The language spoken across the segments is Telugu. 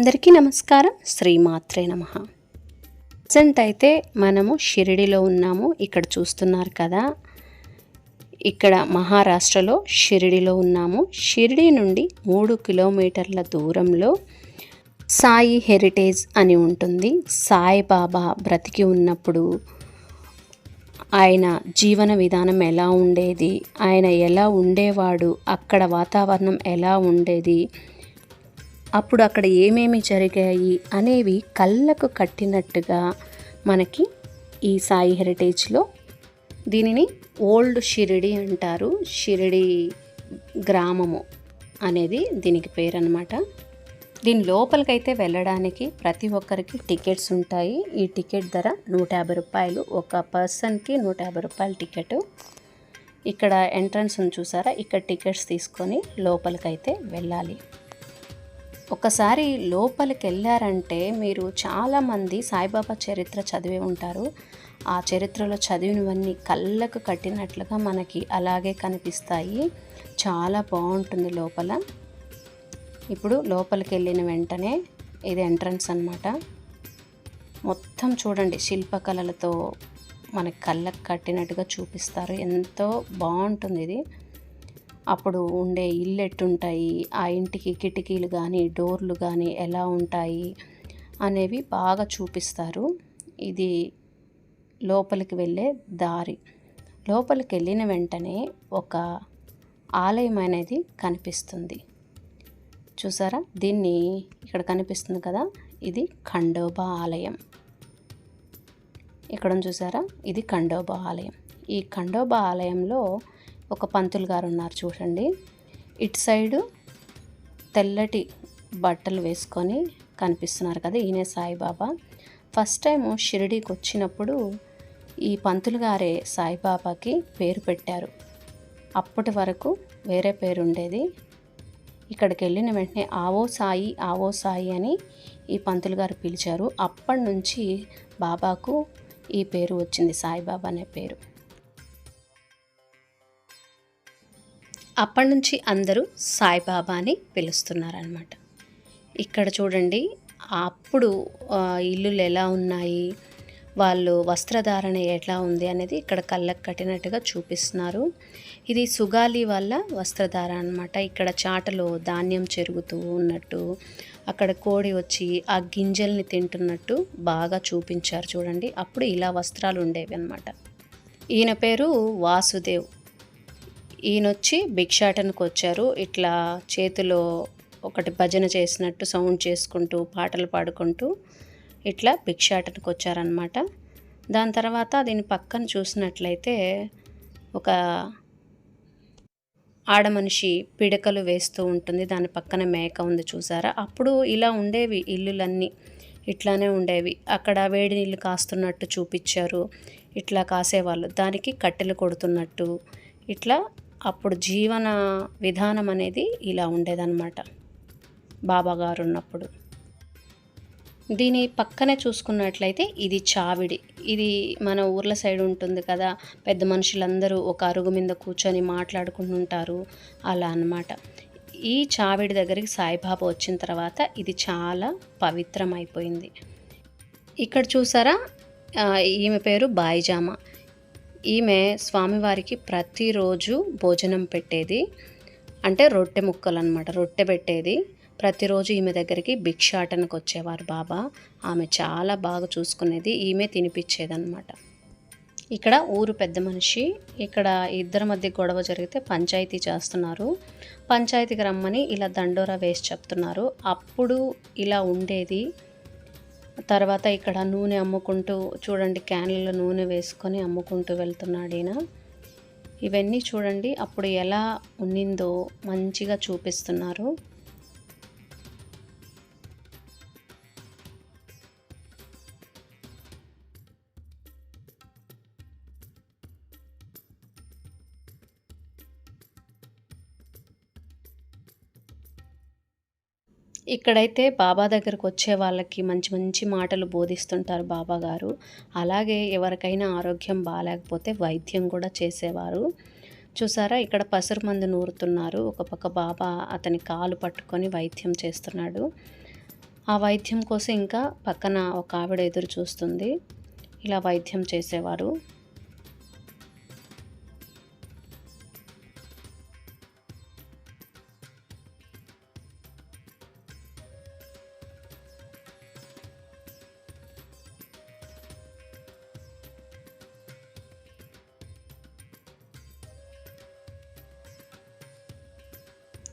అందరికీ నమస్కారం. శ్రీమాత్రే నమ. ప్రజెంట్ అయితే మనము షిరిడిలో ఉన్నాము. ఇక్కడ చూస్తున్నారు కదా. ఇక్కడ మహారాష్ట్రలో షిరిడిలో ఉన్నాము. షిరిడి నుండి మూడు కిలోమీటర్ల దూరంలో సాయి హెరిటేజ్ అని ఉంటుంది. సాయిబాబా బ్రతికి ఉన్నప్పుడు ఆయన జీవన విధానం ఎలా ఉండేది? ఆయన ఎలా ఉండేవాడు? అక్కడ వాతావరణం ఎలా ఉండేది? అప్పుడు అక్కడ ఏమేమి జరిగాయి అనేవి కళ్ళకు కట్టినట్టుగా మనకి ఈ సాయి హెరిటేజ్లో దీనిని ఓల్డ్ షిరిడి అంటారు. షిరిడి గ్రామము అనేది దీనికి పేరు అనమాట దీని లోపలికైతే వెళ్ళడానికి ప్రతి ఒక్కరికి టికెట్స్ ఉంటాయి. ఈ టికెట్ ధర నూట యాభై రూపాయలు. ఒక పర్సన్కి నూట యాభై రూపాయల టికెట్. ఇక్కడ ఎంట్రన్స్ చూసారా? ఇక్కడ టికెట్స్ తీసుకొని లోపలికైతే వెళ్ళాలి. ఒకసారి లోపలికి వెళ్ళారంటే మీరు చాలామంది సాయిబాబా చరిత్ర చదివి ఉంటారు. ఆ చరిత్రలో చదివినవన్నీ కళ్ళకు కట్టినట్లుగా మనకి అలాగే కనిపిస్తాయి. చాలా బాగుంటుంది లోపల. ఇప్పుడు లోపలికి వెళ్ళిన వెంటనే ఇది ఎంట్రన్స్ అనమాట మొత్తం చూడండి శిల్పకళలతో మనకి కళ్ళకు కట్టినట్టుగా చూపిస్తారు. ఎంతో బాగుంటుంది ఇది. అప్పుడు ఉండే ఇల్లు ఎట్టుంటాయి ఆ ఇంటికి కిటికీలు కానీ డోర్లు కానీ ఎలా ఉంటాయి అనేవి బాగా చూపిస్తారు. ఇది లోపలికి వెళ్ళే దారి. లోపలికి వెళ్ళిన వెంటనే ఒక ఆలయం అనేది కనిపిస్తుంది. చూసారా? దీన్ని ఇక్కడ కనిపిస్తుంది కదా? ఇది ఖండోబా ఆలయం. ఇక్కడ చూసారా? ఇది ఖండోబా ఆలయం. ఈ ఖండోబా ఆలయంలో ఒక పంతులు గారు ఉన్నారు చూడండి. ఇటు సైడు తెల్లటి బట్టలు వేసుకొని కనిపిస్తున్నారు కదా ఈయనే సాయిబాబా. ఫస్ట్ టైం షిరిడీకి వచ్చినప్పుడు ఈ పంతులు గారే సాయిబాబాకి పేరు పెట్టారు. అప్పటి వరకు వేరే పేరు ఉండేది. ఇక్కడికి వెళ్ళిన వెంటనే ఆవో సాయి ఆవో సాయి అని ఈ పంతులు గారు పిలిచారు. అప్పటి నుంచి బాబాకు ఈ పేరు వచ్చింది సాయిబాబా అనే పేరు. అప్పటి నుంచి అందరూ సాయిబాబా అని పిలుస్తున్నారనమాట ఇక్కడ చూడండి అప్పుడు ఇల్లులు ఎలా ఉన్నాయి వాళ్ళు వస్త్రధారణ ఎట్లా ఉంది అనేది ఇక్కడ కళ్ళకు కట్టినట్టుగా చూపిస్తున్నారు. ఇది సుగాలి వల్ల వస్త్రధార అనమాట ఇక్కడ చాటలో ధాన్యం చెరుగుతూ ఉన్నట్టు అక్కడ కోడి వచ్చి ఆ గింజల్ని తింటున్నట్టు బాగా చూపించారు చూడండి. అప్పుడు ఇలా వస్త్రాలు ఉండేవి అనమాట ఈయన పేరు వాసుదేవ్. ఈయన వచ్చి భిక్షాటనకు వచ్చారు. ఇట్లా చేతిలో ఒకటి భజన చేసినట్టు సౌండ్ చేసుకుంటూ పాటలు పాడుకుంటూ ఇట్లా భిక్షాటనకు వచ్చారనమాట దాని తర్వాత దీని పక్కన చూసినట్లయితే ఒక ఆడమనిషి పిడకలు వేస్తూ ఉంటుంది. దాని పక్కన మేక ఉంది చూసారా? అప్పుడు ఇలా ఉండేవి ఇల్లులన్నీ. ఇట్లానే ఉండేవి. అక్కడ వేడి నీళ్ళు కాస్తున్నట్టు చూపించారు. ఇట్లా కాసేవాళ్ళు. దానికి కట్టెలు కొడుతున్నట్టు. ఇట్లా అప్పుడు జీవన విధానం అనేది ఇలా ఉండేదన్నమాట. బాబా గారు ఉన్నప్పుడు. దీని పక్కనే చూసుకున్నట్లయితే ఇది చావిడి. ఇది మన ఊర్ల సైడ్ ఉంటుంది కదా పెద్ద మనుషులందరూ ఒక అరుగు మీద కూర్చొని మాట్లాడుకుంటుంటారు. అలా అన్నమాట. ఈ చావిడి దగ్గరికి సాయిబాబా వచ్చిన తర్వాత ఇది చాలా పవిత్రమైపోయింది. ఇక్కడ చూసారా? ఈమె పేరు బాయిజామా. ఈమె స్వామివారికి ప్రతిరోజు భోజనం పెట్టేది. అంటే రొట్టె ముక్కలు అనమాట రొట్టె పెట్టేది. ప్రతిరోజు ఈమె దగ్గరికి భిక్షాటనకు వచ్చేవారు బాబా. ఆమె చాలా బాగా చూసుకునేది ఈమె తినిపించేదన్నమాట. ఇక్కడ ఊరు పెద్ద మనిషి ఇక్కడ ఇద్దరి మధ్య గొడవ జరిగితే పంచాయతీ చేస్తున్నారు. పంచాయతీకి రమ్మని ఇలా దండోరా వేసి చెప్తున్నారు. అప్పుడు ఇలా ఉండేది తర్వాత ఇక్కడ నూనె అమ్ముకుంటూ చూడండి క్యాన్లలో నూనె వేసుకొని అమ్ముకుంటూ వెళ్తున్నాడు ఈయన. ఇవన్నీ చూడండి అప్పుడు ఎలా ఉన్నిందో మంచిగా చూపిస్తున్నారు. ఇక్కడైతే బాబా దగ్గరకు వచ్చే వాళ్ళకి మంచి మంచి మాటలు బోధిస్తుంటారు బాబా గారు. అలాగే ఎవరికైనా ఆరోగ్యం బాగాలేకపోతే వైద్యం కూడా చేసేవారు. చూసారా ఇక్కడ పసురు మందు నూరుతున్నారు. ఒక పక్క బాబా అతని కాలు పట్టుకొని వైద్యం చేస్తున్నాడు. ఆ వైద్యం కోసం ఇంకా పక్కన ఒక ఆవిడ ఎదురు చూస్తుంది. ఇలా వైద్యం చేసేవారు.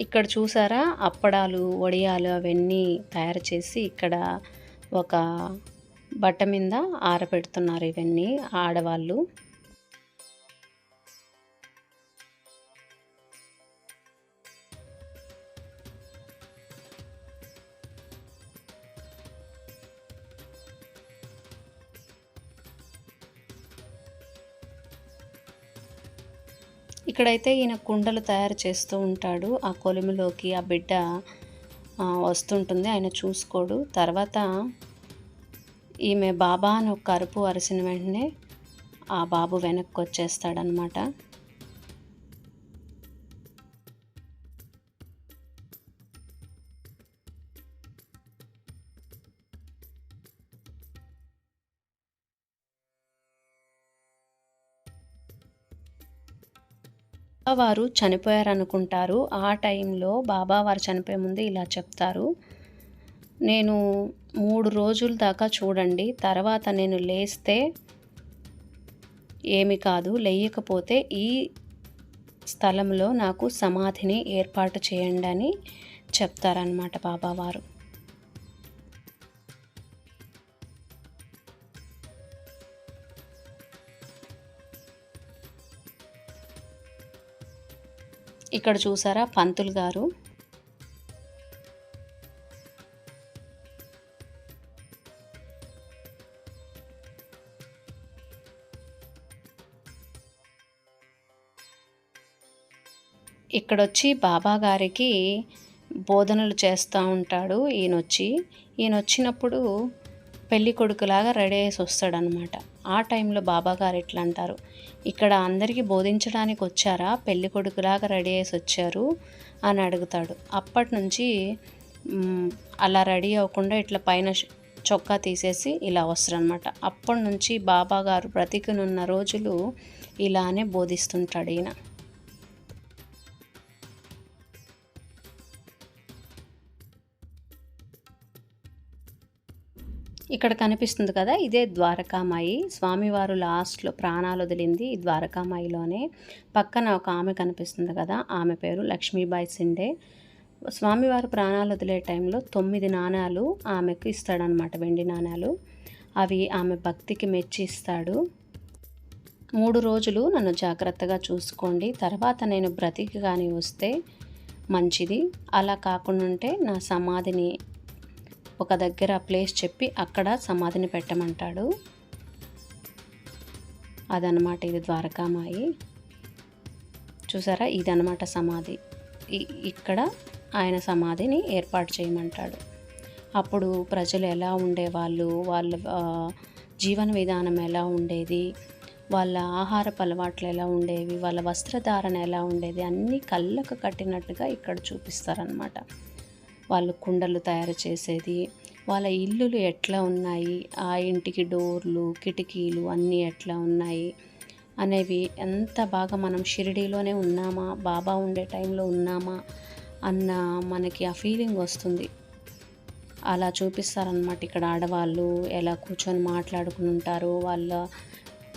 ఇక్కడ చూసారా? అప్పడాలు వడియాలు అవన్నీ తయారు చేసి ఇక్కడ ఒక బట్ట మీద ఆరబెడుతున్నారు ఇవన్నీ ఆడవాళ్ళు. ఇక్కడైతే ఈయన కుండలు తయారు చేస్తూ ఉంటాడు. ఆ కొలిమిలోకి ఆ బిడ్డ వస్తుంటుంది. ఆయన చూసుకోడు. తర్వాత ఈమె బాబా అని ఒక అరుపు అరిసిన వెంటనే ఆ బాబు వెనక్కి వచ్చేస్తాడనమాట వారు చనిపోయారనుకుంటారు. ఆ టైంలో బాబావారు చనిపోయే ముందు ఇలా చెప్తారు. నేను మూడు రోజుల దాకా చూడండి తర్వాత నేను లేస్తే ఏమి కాదు లేయకపోతే ఈ స్థలంలో నాకు సమాధిని ఏర్పాటు చేయండి అని చెప్తారనమాట బాబావారు. ఇక్కడ చూసారా పంతులు గారు? ఇక్కడొచ్చి బాబా గారికి బోధనలు చేస్తూ ఉంటాడు ఈయనొచ్చి. ఈయన వచ్చినప్పుడు పెళ్ళి కొడుకులాగా రెడీ అయ్యేసి వస్తాడనమాట ఆ టైంలో బాబా గారు ఎట్లా అంటారు? ఇక్కడ అందరికీ బోధించడానికి వచ్చారా? పెళ్ళి కొడుకులాగా రెడీ అయ్యేసి వచ్చారు? అని అడుగుతాడు. అప్పటి నుంచి అలా రెడీ అవ్వకుండా ఇట్లా పైన చొక్కా తీసేసి ఇలా వస్తారనమాట అప్పటి నుంచి బాబాగారు బ్రతికినున్న రోజులు ఇలానే బోధిస్తుంటాడు ఈయన. ఇక్కడ కనిపిస్తుంది కదా ఇదే ద్వారకామాయి. స్వామివారు లాస్ట్లో ప్రాణాలు వదిలింది ఈ ద్వారకామాయిలోనే. పక్కన ఒక ఆమె కనిపిస్తుంది కదా ఆమె పేరు లక్ష్మీబాయి సిండే. స్వామివారు ప్రాణాలు వదిలే టైంలో తొమ్మిది నాణాలు ఆమెకు ఇస్తాడనమాట వెండి నాణాలు. అవి ఆమె భక్తికి మెచ్చి ఇస్తాడు మూడు రోజులు నన్ను జాగ్రత్తగా చూసుకోండి తర్వాత నేను బ్రతికి కానీ వస్తే మంచిది. అలా కాకుండా ఉంటే నా సమాధిని ఒక దగ్గర ప్లేస్ చెప్పి అక్కడ సమాధిని పెట్టమంటాడు. అదనమాట ఇది ద్వారకామాయి. చూసారా? ఇదనమాట సమాధి. ఇక్కడ ఆయన సమాధిని ఏర్పాటు చేయమంటాడు. అప్పుడు ప్రజలు ఎలా ఉండేవాళ్ళు? వాళ్ళ జీవన విధానం ఎలా ఉండేది? వాళ్ళ ఆహారపు అలవాట్లు ఎలా ఉండేవి? వాళ్ళ వస్త్రధారణ ఎలా ఉండేది? అన్నీ కళ్ళకు కట్టినట్టుగా ఇక్కడ చూపిస్తారనమాట వాళ్ళు కుండలు తయారు చేసేది. వాళ్ళ ఇల్లులు ఎట్లా ఉన్నాయి? ఆ ఇంటికి డోర్లు కిటికీలు అన్నీ ఎట్లా ఉన్నాయి? అనేవి ఎంత బాగా మనం షిరిడీలోనే ఉన్నామా? బాబా ఉండే టైంలో ఉన్నామా? అన్న మనకి ఆ ఫీలింగ్ వస్తుంది. అలా చూపిస్తారనమాట ఇక్కడ ఆడవాళ్ళు ఎలా కూర్చొని మాట్లాడుకుని ఉంటారు వాళ్ళ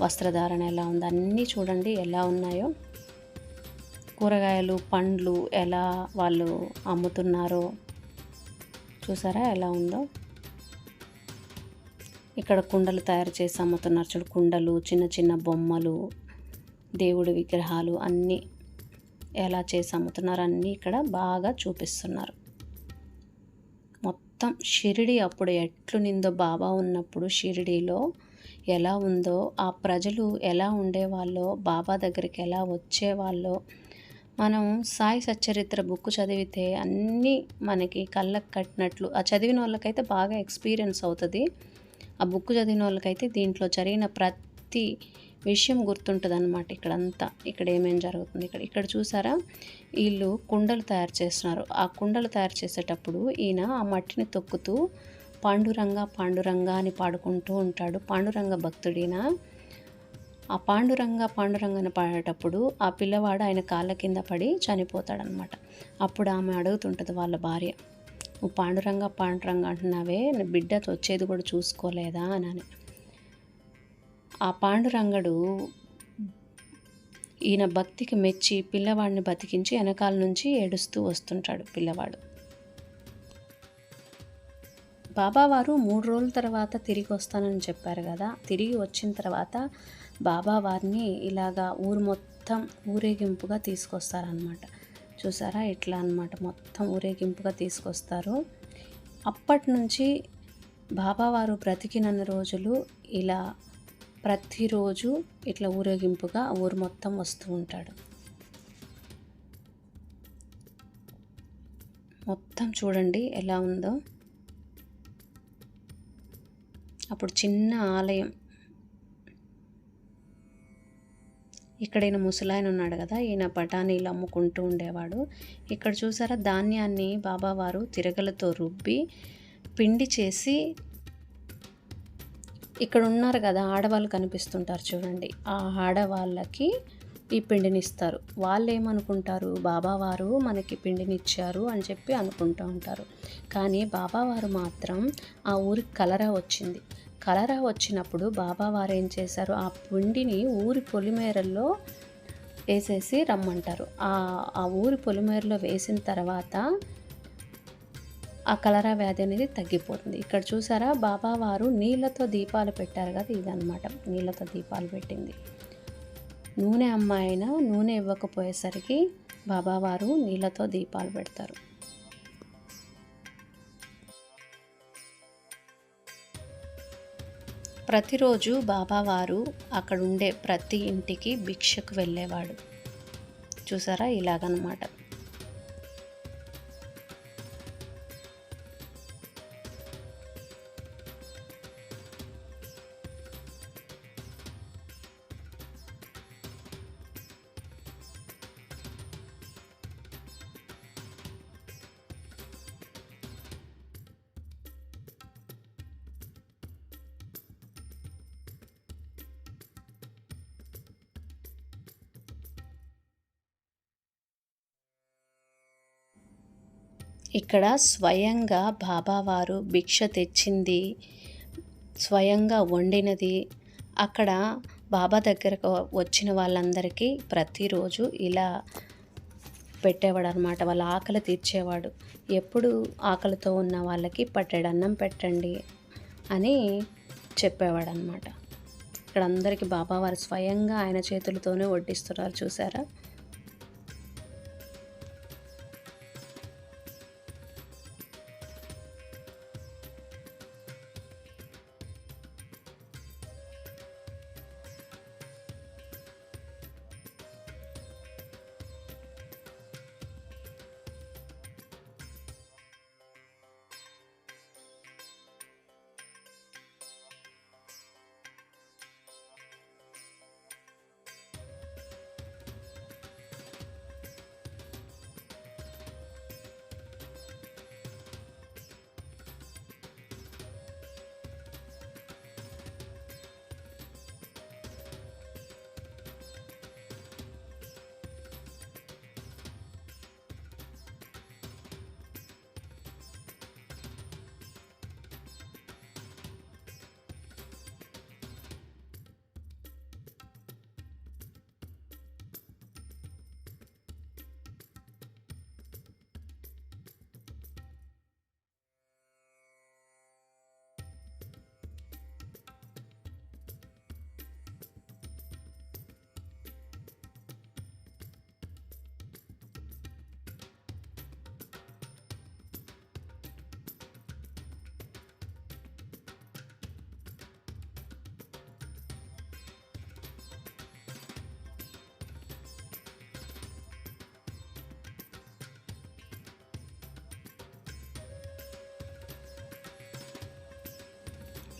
వస్త్రధారణ ఎలా ఉంది అన్నీ చూడండి ఎలా ఉన్నాయో. కూరగాయలు పండ్లు ఎలా వాళ్ళు అమ్ముతున్నారో. చూసారా ఎలా ఉందో? ఇక్కడ కుండలు తయారు చేసి అమ్ముతున్నారు చూడు. కుండలు చిన్న చిన్న బొమ్మలు దేవుడి విగ్రహాలు అన్నీ ఎలా చేసి అమ్ముతున్నారు అన్నీ ఇక్కడ బాగా చూపిస్తున్నారు. మొత్తం షిరిడి అప్పుడు ఎట్లు నిందో బాబా ఉన్నప్పుడు షిరిడీలో ఎలా ఉందో ఆ ప్రజలు ఎలా ఉండేవాళ్ళో బాబా దగ్గరికి ఎలా వచ్చేవాళ్ళో మనం సాయి సచ్చరిత్ర బుక్ చదివితే అన్నీ మనకి కళ్ళకు కట్టినట్లు. ఆ చదివిన వాళ్ళకైతే బాగా ఎక్స్పీరియన్స్ అవుతుంది. ఆ బుక్ చదివిన వాళ్ళకైతే దీంట్లో జరిగిన ప్రతి విషయం గుర్తుంటుంది అనమాట ఇక్కడంతా. ఇక్కడ ఏమేమి జరుగుతుంది? ఇక్కడ ఇక్కడ చూసారా? వీళ్ళు కుండలు తయారు చేస్తున్నారు. ఆ కుండలు తయారు చేసేటప్పుడు ఈయన ఆ మట్టిని తొక్కుతూ పాండురంగ పాండురంగ అని పాడుకుంటూ ఉంటాడు. పాండురంగ భక్తుడిన ఆ పాండురంగ పాండురంగ పాడేటప్పుడు ఆ పిల్లవాడు ఆయన కాళ్ళ కింద పడి చనిపోతాడనమాట అప్పుడు ఆమె అడుగుతుంటుంది వాళ్ళ భార్య నువ్వు పాండురంగ పాండురంగ అంటున్నావే నా బిడ్డతో వచ్చేది కూడా చూసుకోలేదా? అని అని. ఆ పాండురంగడు ఈయన భక్తికి మెచ్చి పిల్లవాడిని బతికించి వెనకాల నుంచి ఏడుస్తూ వస్తుంటాడు పిల్లవాడు. బాబావారు మూడు రోజుల తర్వాత తిరిగి వస్తానని చెప్పారు కదా. తిరిగి వచ్చిన తర్వాత బాబా వారిని ఇలాగా ఊరు మొత్తం ఊరేగింపుగా తీసుకొస్తారనమాట చూసారా? ఇట్లా అనమాట మొత్తం ఊరేగింపుగా తీసుకొస్తారు. అప్పటి నుంచి బాబావారు బ్రతికినన్ని రోజులు ఇలా ప్రతిరోజు ఇట్లా ఊరేగింపుగా ఊరు మొత్తం వస్తూ ఉంటాడు. మొత్తం చూడండి ఎలా ఉందో. అప్పుడు చిన్న ఆలయం ఇక్కడ ఈయన ముసలాయన ఉన్నాడు కదా ఈయన బఠానీలు అమ్ముకుంటూ ఉండేవాడు. ఇక్కడ చూసారా ధాన్యాన్ని బాబావారు తిరగలతో రుబ్బి పిండి చేసి ఇక్కడ ఉన్నారు కదా ఆడవాళ్ళు కనిపిస్తుంటారు చూడండి. ఆ ఆడవాళ్ళకి ఈ పిండిని ఇస్తారు. వాళ్ళు ఏమనుకుంటారు బాబావారు మనకి పిండిని ఇచ్చారు అని చెప్పి అనుకుంటూ ఉంటారు. కానీ బాబావారు మాత్రం ఆ ఊరికి కలరా వచ్చింది. కలరా వచ్చినప్పుడు బాబా వారు ఏం చేశారు? ఆ పిండిని ఊరి పొలిమేరల్లో వేసేసి రమ్మంటారు. ఆ ఆ ఊరి పొలిమేరలో వేసిన తర్వాత ఆ కలరా వ్యాధి అనేది తగ్గిపోతుంది. ఇక్కడ చూసారా? బాబా వారు నీళ్ళతో దీపాలు పెట్టారు కదా ఇదనమాట నీళ్ళతో దీపాలు పెట్టింది. నూనె అమ్మాయిన నూనె ఇవ్వకపోయేసరికి బాబావారు నీళ్ళతో దీపాలు పెడతారు. ప్రతిరోజు బాబావారు అక్కడుండే ప్రతి ఇంటికి భిక్షకు వెళ్ళేవాడు. చూసారా? ఇలాగనమాట. ఇక్కడ స్వయంగా బాబావారు భిక్ష తెచ్చింది స్వయంగా వండినది. అక్కడ బాబా దగ్గరకు వచ్చిన వాళ్ళందరికీ ప్రతిరోజు ఇలా పెట్టేవాడు అనమాట వాళ్ళ ఆకలి తీర్చేవాడు. ఎప్పుడు ఆకలితో ఉన్న వాళ్ళకి పట్టెడన్నం పెట్టండి అని చెప్పేవాడు అనమాట ఇక్కడ అందరికీ బాబావారు స్వయంగా ఆయన చేతులతోనే వడ్డిస్తున్నారు. చూసారా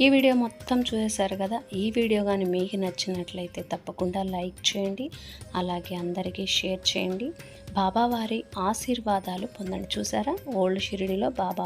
ఈ వీడియో మొత్తం చూసేశారు కదా? ఈ వీడియో కానీ మీకు నచ్చినట్లయితే తప్పకుండా లైక్ చేయండి అలాగే అందరికీ షేర్ చేయండి. బాబావారి ఆశీర్వాదాలు పొందండి. చూసారా? ఓల్డ్ షిరిడిలో బాబా